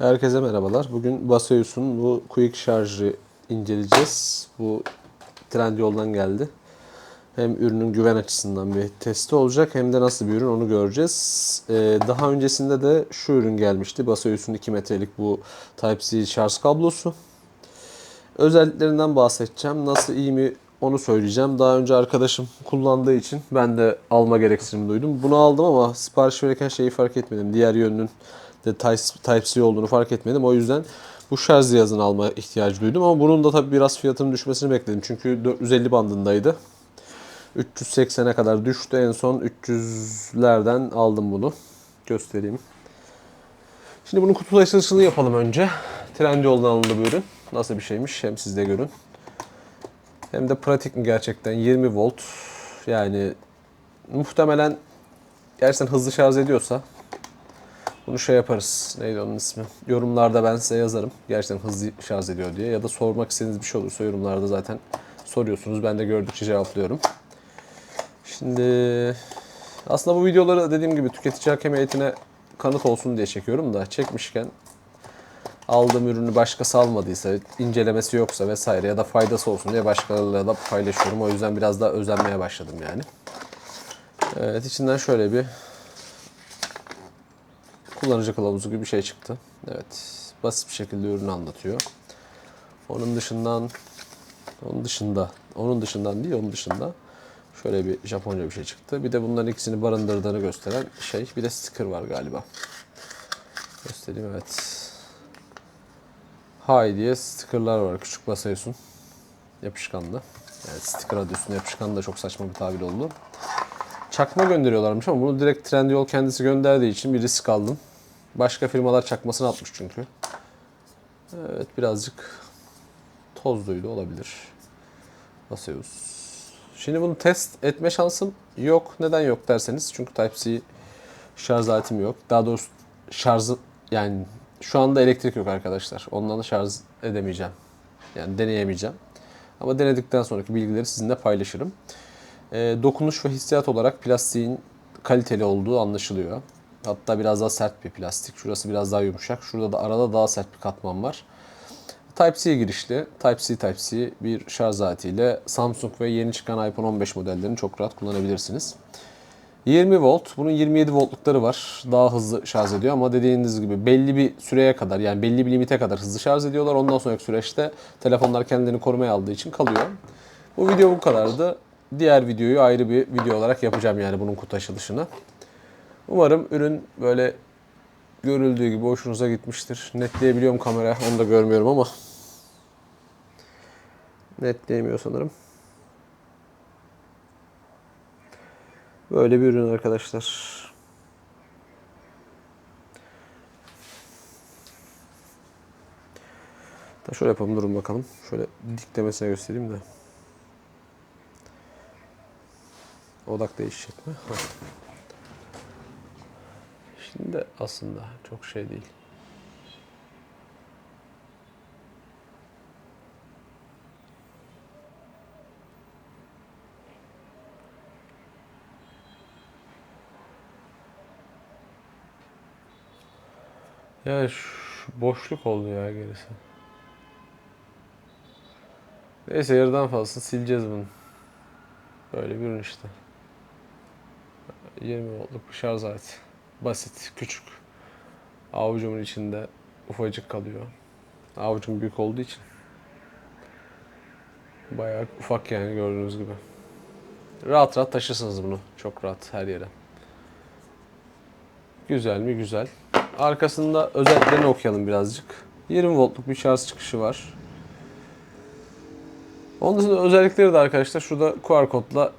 Herkese merhabalar. Bugün Baseus'un bu quick şarjı inceleyeceğiz. Bu Trendyol'dan geldi. Hem ürünün güven açısından bir testi olacak hem de nasıl bir ürün onu göreceğiz. Ee, daha öncesinde de şu ürün gelmişti. Baseus'un 2 metrelik bu Type-C şarj kablosu. Özelliklerinden bahsedeceğim. Nasıl iyi mi onu söyleyeceğim. Daha önce arkadaşım kullandığı için ben de alma gereksinimi duydum. Bunu aldım ama sipariş verirken şeyi fark etmedim. Diğer yönünün de Type- Type-C olduğunu fark etmedim. O yüzden bu şarj cihazını alma ihtiyacı duydum. Ama bunun da tabii biraz fiyatının düşmesini bekledim. Çünkü 450 bandındaydı. 380'e kadar düştü. En son 300'lerden aldım bunu. Göstereyim. Şimdi bunun kutu açılışını yapalım önce. Trendyol'dan alındı bu ürün. Nasıl bir şeymiş hem siz de görün. Hem de pratik mi gerçekten 20 volt. Yani muhtemelen gerçekten hızlı şarj ediyorsa bunu şey yaparız. Neydi onun ismi? Yorumlarda ben size yazarım. Gerçekten hızlı şarj ediyor diye. Ya da sormak istediğiniz bir şey olursa yorumlarda zaten soruyorsunuz. Ben de gördükçe cevaplıyorum. Şimdi aslında bu videoları dediğim gibi tüketici hakem heyetine kanıt olsun diye çekiyorum da çekmişken aldığım ürünü başkası almadıysa, incelemesi yoksa vesaire ya da faydası olsun diye başkalarıyla da paylaşıyorum. O yüzden biraz daha özenmeye başladım yani. Evet içinden şöyle bir kullanıcı kılavuzu gibi bir şey çıktı. Evet basit bir şekilde ürünü anlatıyor. Onun dışından onun dışında onun dışından değil onun dışında şöyle bir Japonca bir şey çıktı. Bir de bunların ikisini barındırdığını gösteren şey bir de sticker var galiba. Göstereyim evet. Hi diye stickerlar var. Küçük basıyorsun. Yapışkanlı. Yani sticker adı üstüne yapışkan da çok saçma bir tabir oldu. Çakma gönderiyorlarmış ama bunu direkt Trendyol kendisi gönderdiği için bir risk aldım. Başka firmalar çakmasını atmış çünkü. Evet birazcık tozluydu olabilir. Basıyoruz. Şimdi bunu test etme şansım yok. Neden yok derseniz çünkü Type-C şarj aletim yok. Daha doğrusu şarjı yani şu anda elektrik yok arkadaşlar. Ondan da şarj edemeyeceğim. Yani deneyemeyeceğim. Ama denedikten sonraki bilgileri sizinle paylaşırım. E, dokunuş ve hissiyat olarak plastiğin kaliteli olduğu anlaşılıyor. Hatta biraz daha sert bir plastik. Şurası biraz daha yumuşak. Şurada da arada daha sert bir katman var. Type-C girişli, Type-C Type-C bir şarj aletiyle Samsung ve yeni çıkan iPhone 15 modellerini çok rahat kullanabilirsiniz. 20 volt, bunun 27 voltlukları var. Daha hızlı şarj ediyor ama dediğiniz gibi belli bir süreye kadar yani belli bir limite kadar hızlı şarj ediyorlar. Ondan sonraki süreçte telefonlar kendilerini korumaya aldığı için kalıyor. Bu video bu kadardı. Diğer videoyu ayrı bir video olarak yapacağım yani bunun kutu açılışını. Umarım ürün böyle görüldüğü gibi hoşunuza gitmiştir. Netleyebiliyorum kamera, onu da görmüyorum ama netleyemiyor sanırım. Böyle bir ürün arkadaşlar. Da şöyle yapalım durun bakalım. Şöyle diklemesine göstereyim de. Odak değişecek mi? Hah. Şimdi de aslında çok şey değil. Ya şu boşluk oldu ya gerisi. Neyse yarıdan fazla sileceğiz bunu. Böyle bir işte. 20 voltluk bir şarj aleti. Basit, küçük. Avucumun içinde ufacık kalıyor. Avucum büyük olduğu için. Bayağı ufak yani gördüğünüz gibi. Rahat rahat taşırsınız bunu. Çok rahat her yere. Güzel mi? Güzel. Arkasında özelliklerini okuyalım birazcık. 20 voltluk bir şarj çıkışı var. Onun dışında özellikleri de arkadaşlar şurada QR kodla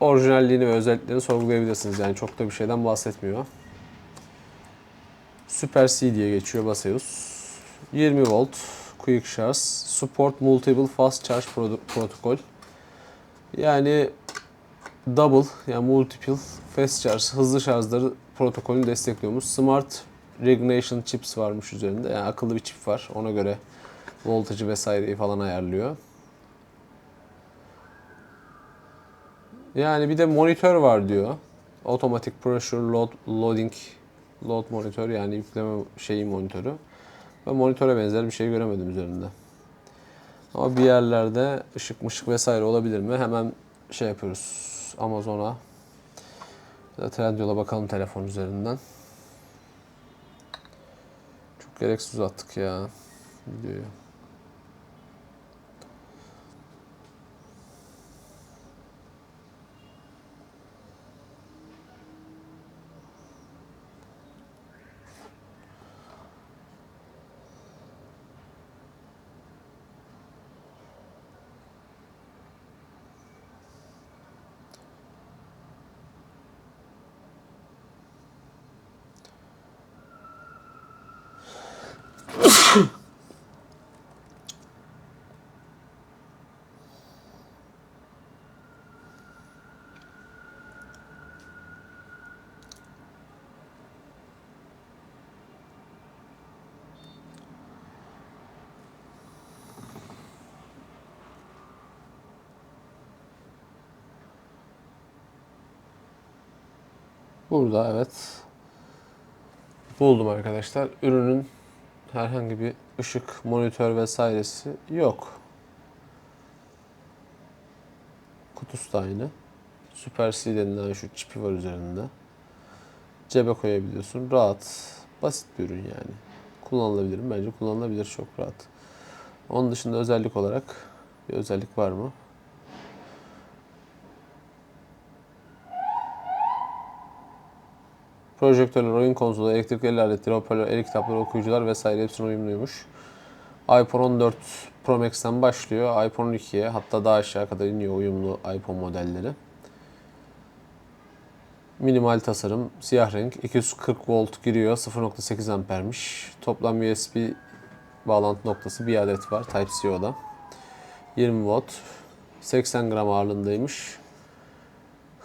orijinalliğini ve özelliklerini sorgulayabilirsiniz. Yani çok da bir şeyden bahsetmiyor. Super C diye geçiyor Baseus. 20 volt quick charge, support multiple fast charge protokol. Yani double yani multiple fast charge hızlı şarjları protokolünü destekliyormuş. Smart regulation chips varmış üzerinde. Yani akıllı bir çip var. Ona göre voltajı vesaireyi falan ayarlıyor. Yani bir de monitör var diyor. Automatic pressure load, loading Load monitör yani yükleme şeyi monitörü. Ve monitöre benzer bir şey göremedim üzerinde. Ama bir yerlerde ışık mışık vesaire olabilir mi? Hemen şey yapıyoruz. Amazon'a ya Trendyol'a bakalım telefon üzerinden. Çok gereksiz uzattık ya videoyu. Burada evet. Buldum arkadaşlar. Ürünün herhangi bir ışık, monitör vesairesi yok. Kutusu da aynı. Super C denilen şu çipi var üzerinde. Cebe koyabiliyorsun. Rahat. Basit bir ürün yani. Kullanılabilir mi? Bence kullanılabilir çok rahat. Onun dışında özellik olarak bir özellik var mı? Projektörler, oyun konsolu, elektrikli el aletleri, hoparlör, el kitapları, okuyucular vesaire hepsine uyumluymuş. iPhone 14 Pro Max'ten başlıyor. iPhone 12'ye hatta daha aşağı kadar iniyor uyumlu iPhone modelleri. Minimal tasarım, siyah renk, 240 volt giriyor, 0.8 ampermiş. Toplam USB bağlantı noktası bir adet var, Type-C o da. 20 watt, 80 gram ağırlığındaymış.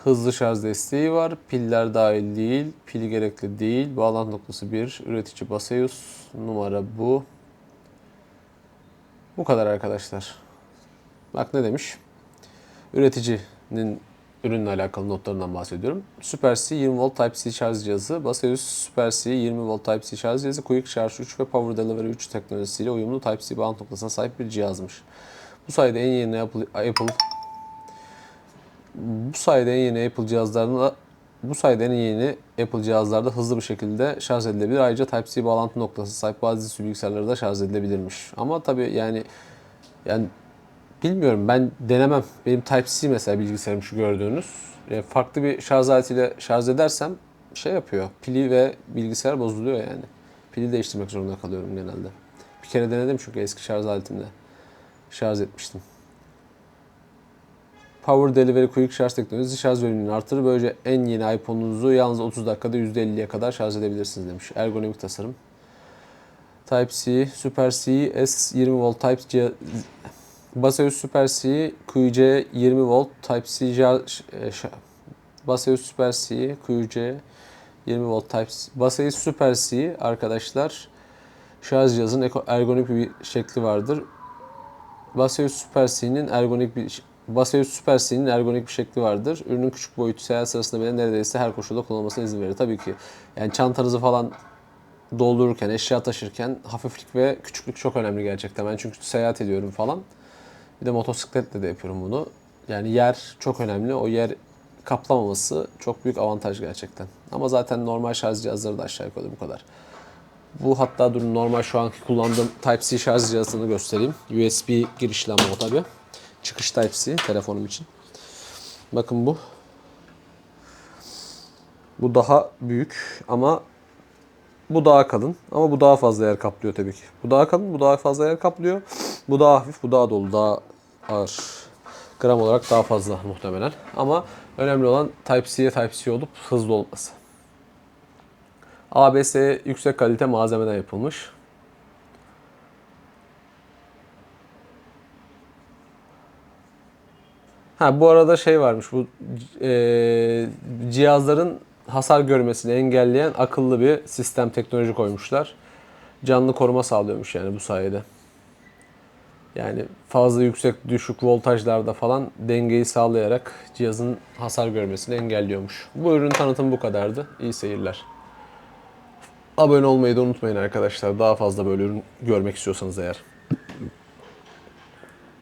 Hızlı şarj desteği var. Piller dahil değil. Pil gerekli değil. Bağlantı noktası 1. Üretici Baseus. Numara bu. Bu kadar arkadaşlar. Bak ne demiş? Üreticinin ürünle alakalı notlarından bahsediyorum. Super C 20 volt Type-C şarj cihazı. Baseus Super C 20 volt Type-C şarj cihazı. Quick Charge 3 ve Power Delivery 3 teknolojisiyle uyumlu Type-C bağlantı noktasına sahip bir cihazmış. Bu sayede en yeni Apple, Apple bu sayede en yeni Apple cihazlarında bu sayede en yeni Apple cihazlarda hızlı bir şekilde şarj edilebilir. Ayrıca Type-C bağlantı noktası sahip bazı dizüstü bilgisayarlarda da şarj edilebilirmiş. Ama tabii yani yani bilmiyorum ben denemem. Benim Type-C mesela bilgisayarım şu gördüğünüz. E, farklı bir şarj aletiyle şarj edersem şey yapıyor. Pili ve bilgisayar bozuluyor yani. Pili değiştirmek zorunda kalıyorum genelde. Bir kere denedim çünkü eski şarj aletimle şarj etmiştim. Power Delivery Quick Charge teknolojisi şarj verimliliğini artırır. Böylece en yeni iPhone'unuzu yalnız 30 dakikada %50'ye kadar şarj edebilirsiniz demiş. Ergonomik tasarım. Type-C, Super C, S20 volt Type-C, Baseus Super C, QC 20 volt Type-C, Baseus Super C, QC 20 volt Type-C, Baseus Super C arkadaşlar şarj cihazının ergonomik bir şekli vardır. Baseus Super C'nin ergonomik bir Baseus Super C'nin ergonomik bir şekli vardır. Ürünün küçük boyutu seyahat sırasında bile neredeyse her koşulda kullanılmasına izin verir. Tabii ki yani çantanızı falan doldururken, eşya taşırken hafiflik ve küçüklük çok önemli gerçekten. Ben çünkü seyahat ediyorum falan. Bir de motosikletle de yapıyorum bunu. Yani yer çok önemli. O yer kaplamaması çok büyük avantaj gerçekten. Ama zaten normal şarj cihazları da aşağı yukarı bu kadar. Bu hatta durun normal şu anki kullandığım Type-C şarj cihazını göstereyim. USB girişli ama o tabi. Çıkış Type-C telefonum için. Bakın bu. Bu daha büyük ama bu daha kalın ama bu daha fazla yer kaplıyor tabii ki. Bu daha kalın, bu daha fazla yer kaplıyor. Bu daha hafif, bu daha dolu, daha ağır. Gram olarak daha fazla muhtemelen. Ama önemli olan Type-C'ye Type-C olup hızlı olması. ABS yüksek kalite malzemeden yapılmış. Ha bu arada şey varmış bu e, cihazların hasar görmesini engelleyen akıllı bir sistem teknoloji koymuşlar. Canlı koruma sağlıyormuş yani bu sayede. Yani fazla yüksek düşük voltajlarda falan dengeyi sağlayarak cihazın hasar görmesini engelliyormuş. Bu ürün tanıtım bu kadardı. İyi seyirler. Abone olmayı da unutmayın arkadaşlar. Daha fazla böyle ürün görmek istiyorsanız eğer.